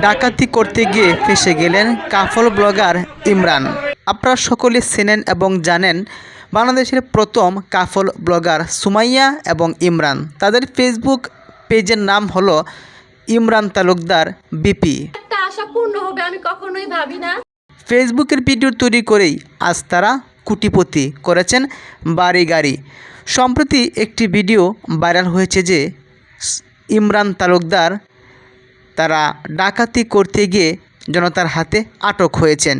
ডাকাতি করতে গিয়ে ফেসে গেলেন কাফল ব্লগার ইমরান। আপনারা সকলে চেনেন এবং জানেন বাংলাদেশের প্রথম কাফল ব্লগার সুমাইয়া এবং ইমরান। তাদের ফেসবুক পেজের নাম হলো ইমরান তালুকদার বিপি। আশা পূর্ণ হবে আমি কখনোই ভাবি না। ফেসবুকের ভিডিও তৈরি করেই আজ তারা কুটিপতি করেছেন বাড়ি গাড়ি সম্প্রতি একটি ভিডিও ভাইরাল হয়েছে যে ইমরান তালুকদার তারা ডাকাতি করতে গিয়ে জনতার হাতে আটক হয়েছেন।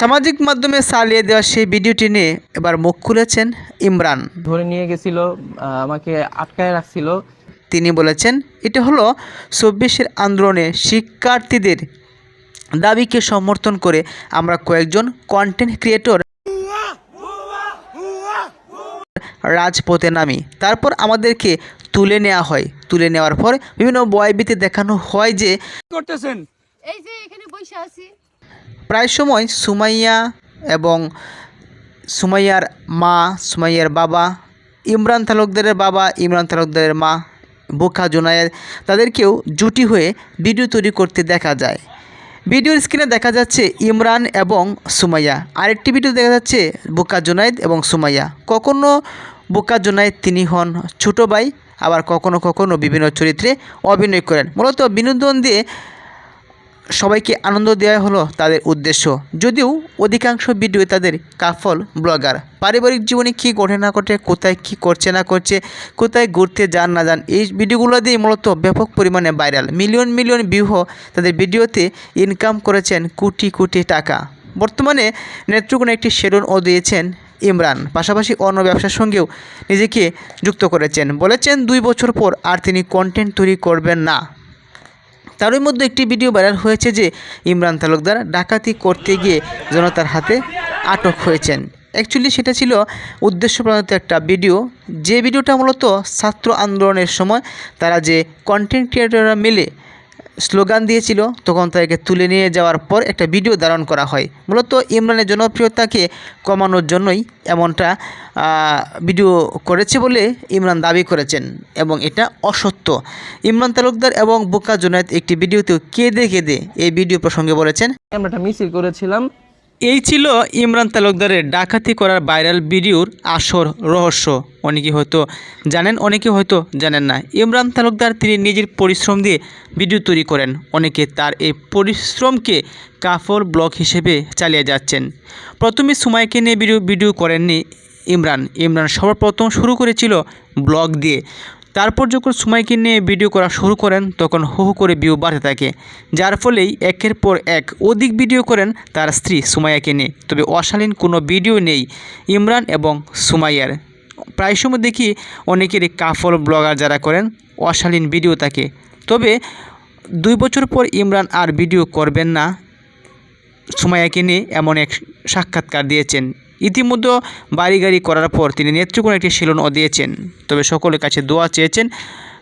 সামাজিক মাধ্যমে চালিয়ে দেওয়া সেই ভিডিওটি নিয়ে এবার মুখ খুলেছেন ইমরান। ধরে নিয়ে গেছিল আমাকে আটকায় রাখছিল। তিনি বলেছেন এটা হলো চব্বিশের আন্দোলনে শিক্ষার্থীদের দাবিকে সমর্থন করে আমরা কয়েকজন কন্টেন্ট ক্রিয়েটর রাজপথে নামি। তারপর আমাদেরকে তুলে নেওয়া হয়। তুলে নেওয়ার পর বিভিন্ন বয়বিতে দেখানো হয় যে করতেছেন? এই যে এখানে বসে আছি। প্রায় সময় সুমাইয়া এবং সুমাইয়ার মা সুমাইয়ার বাবা ইমরান তালুকদারের বাবা ইমরান তালুকদারের মা বোকা জোনায়ের তাদেরকেও জুটি হয়ে ভিডিও তৈরি করতে দেখা যায়। ভিডিওর স্ক্রিনে দেখা যাচ্ছে ইমরান এবং সুমাইয়া। আরেকটি ভিডিও দেখা যাচ্ছে বোকা জোনায়েদ এবং সুমাইয়া। কখনো বোকা জোনায়েদ তিনি হন ছোটো ভাই, আবার কখনো কখনো বিভিন্ন চরিত্রে অভিনয় করেন। মূলত বিনোদন দিয়ে সবাইকে আনন্দ দেওয়া হলো তাদের উদ্দেশ্য। যদিও অধিকাংশ ভিডিও তাদের কাফল, ব্লগার। পারিবারিক জীবনে কী ঘটে না ঘটে, কোথায় কী করছে না করছে, কোথায় ঘুরতে যান না যান, এই ভিডিওগুলো দিয়ে মূলত ব্যাপক পরিমাণে ভাইরাল। মিলিয়ন মিলিয়ন ভিউ তাদের ভিডিওতে ইনকাম করেছেন কোটি কোটি টাকা। বর্তমানে নেত্রকোনা একটি সেলুনও দিয়েছেন ইমরান, পাশাপাশি অন্য ব্যবসার সঙ্গেও নিজেকে যুক্ত করেছেন। বলেছেন, দুই বছর পর আর তিনি কন্টেন্ট তৈরি করবেন না। তারই মধ্যে একটি ভিডিও ভাইরাল হয়েছে যে, ইমরান তালুকদার ডাকাতি করতে গিয়ে জনতার হাতে আটক হয়েছেন। অ্যাকচুয়ালি সেটা ছিল উদ্দেশ্যপ্রণত একটা ভিডিও যে ভিডিওটা মূলত ছাত্র আন্দোলনের সময় তারা যে কন্টেন্ট ক্রিয়েটররা মিলে স্লোগান দিয়েছিল, তখন তাকে তুলে নিয়ে যাওয়ার পর একটা ভিডিও ধারণ করা হয়। মূলত ইমরানের জনপ্রিয়তাকে কমানোর জন্যই এমনটা ভিডিও করেছে বলে ইমরান দাবি করেছেন এবং এটা অসত্য। ইমরান তালুকদার এবং বোকা জুনায়েদ একটি ভিডিওতেও কেঁদে কেঁদে এই ভিডিও প্রসঙ্গে বলেছেন। আমরা একটা মিছিল করেছিলাম এই ছিল ইমরান তালুকদারের ডাকাতি করার ভাইরাল ভিডিওর আসর রহস্য। অনেকে হয়তো জানেন অনেকে হয়তো জানেন না। ইমরান তালুকদার তিনি নিজের পরিশ্রম দিয়ে ভিডিও তৈরি করেন। অনেকে তার এই পরিশ্রমকে কাফল ব্লগ হিসেবে চালিয়ে যাচ্ছেন। প্রথমে সুমাইকে নিয়ে ভিডিও ভিডিও করেননি ইমরান। ইমরান সর্বপ্রথম শুরু করেছিল ব্লগ দিয়ে। তারপর যখন সুমাইকে নিয়ে ভিডিও করা শুরু করেন, তখন হু হু করে ভিউ বাড়তে থাকে। যার ফলেই একের পর এক অধিক ভিডিও করেন তার স্ত্রী সুমাইয়াকে নিয়ে। তবে অশালীন কোনো ভিডিও নেই ইমরান এবং সুমাইয়ার। প্রায় সময় দেখি অনেকেরই কাফল ব্লগার যারা করেন, অশালীন ভিডিও থাকে। তবে দুই বছর পর ইমরান আর ভিডিও করবেন না। সুমাইয়াকে নিয়ে এমন এক সাক্ষাৎকার দিয়েছেন। ইতিমধ্যে বাড়ি গাড়ি করার পর তিনি নেত্রকোণ একটি শিলনও দিয়েছেন। তবে সকলের কাছে দোয়া চেয়েছেন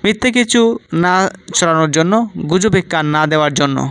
মিথ্যে কিছু না ছড়ানোর জন্য, গুজবে কান না দেওয়ার জন্য।